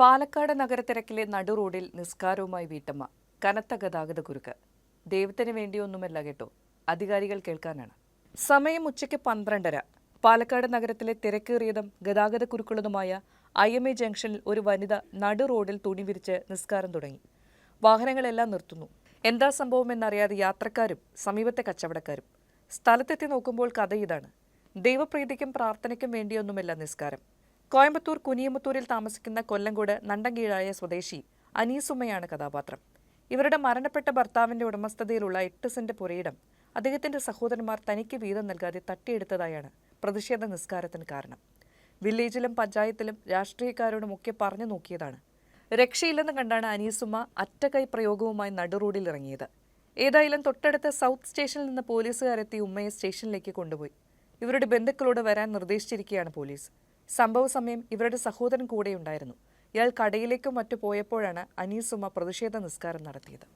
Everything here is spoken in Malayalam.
പാലക്കാട് നഗരത്തിരക്കിലെ നടുറോഡിൽ നിസ്കാരവുമായി വീട്ടമ്മ കനത്ത ഗതാഗത കുരുക്ക്. ദൈവത്തിന് വേണ്ടിയൊന്നുമല്ല കേട്ടോ അധികാരികൾ കേൾക്കാനാണ്. സമയം ഉച്ചയ്ക്ക് പന്ത്രണ്ടര. പാലക്കാട് നഗരത്തിലെ തിരക്കേറിയതും ഗതാഗത കുരുക്കുള്ളതുമായ ഐ എം എ ജംഗ്ഷനിൽ ഒരു വനിത നടു റോഡിൽ തുണി വിരിച്ച് നിസ്കാരം തുടങ്ങി. വാഹനങ്ങളെല്ലാം നിർത്തുന്നു. എന്താ സംഭവമെന്നറിയാതെ യാത്രക്കാരും സമീപത്തെ കച്ചവടക്കാരും. സ്ഥലത്തെത്തി നോക്കുമ്പോൾ കഥ ഇതാണ്. ദൈവപ്രീതിക്കും പ്രാർത്ഥനയ്ക്കും വേണ്ടിയൊന്നുമല്ല നിസ്കാരം. കോയമ്പത്തൂർ കുനിയമുത്തൂരിൽ താമസിക്കുന്ന കൊല്ലങ്കോട് നണ്ടങ്കീഴായ സ്വദേശി അനീസുമ്മയാണ് കഥാപാത്രം. ഇവരുടെ മരണപ്പെട്ട ഭർത്താവിന്റെ ഉടമസ്ഥതയിലുള്ള എട്ട് സെന്റ് പുരയിടം അദ്ദേഹത്തിന്റെ സഹോദരന്മാർ തനിക്ക് വീതം നൽകാതെ തട്ടിയെടുത്തതായാണ് പ്രതിഷേധ നിസ്കാരത്തിന് കാരണം. വില്ലേജിലും പഞ്ചായത്തിലും രാഷ്ട്രീയക്കാരോടും ഒക്കെ പറഞ്ഞു നോക്കിയതാണ്. രക്ഷയില്ലെന്ന് കണ്ടാണ് അനീസുമ്മ അറ്റകൈ പ്രയോഗവുമായി നടുറോഡിൽ ഇറങ്ങിയത്. ഏതായാലും തൊട്ടടുത്ത സൗത്ത് സ്റ്റേഷനിൽ നിന്ന് പോലീസുകാരെത്തി ഉമ്മയെ സ്റ്റേഷനിലേക്ക് കൊണ്ടുപോയി. ഇവരുടെ ബന്ധുക്കളോട് വരാൻ നിർദ്ദേശിച്ചിരിക്കുകയാണ് പോലീസ്. സംഭവ സമയം ഇവരുടെ സഹോദരൻ കൂടെയുണ്ടായിരുന്നു ഇയാൾ കടയിലേക്കും മറ്റു പോയപ്പോഴാണ് അനീസുമ്മ പ്രതിഷേധ നിസ്കാരം നടത്തിയത്.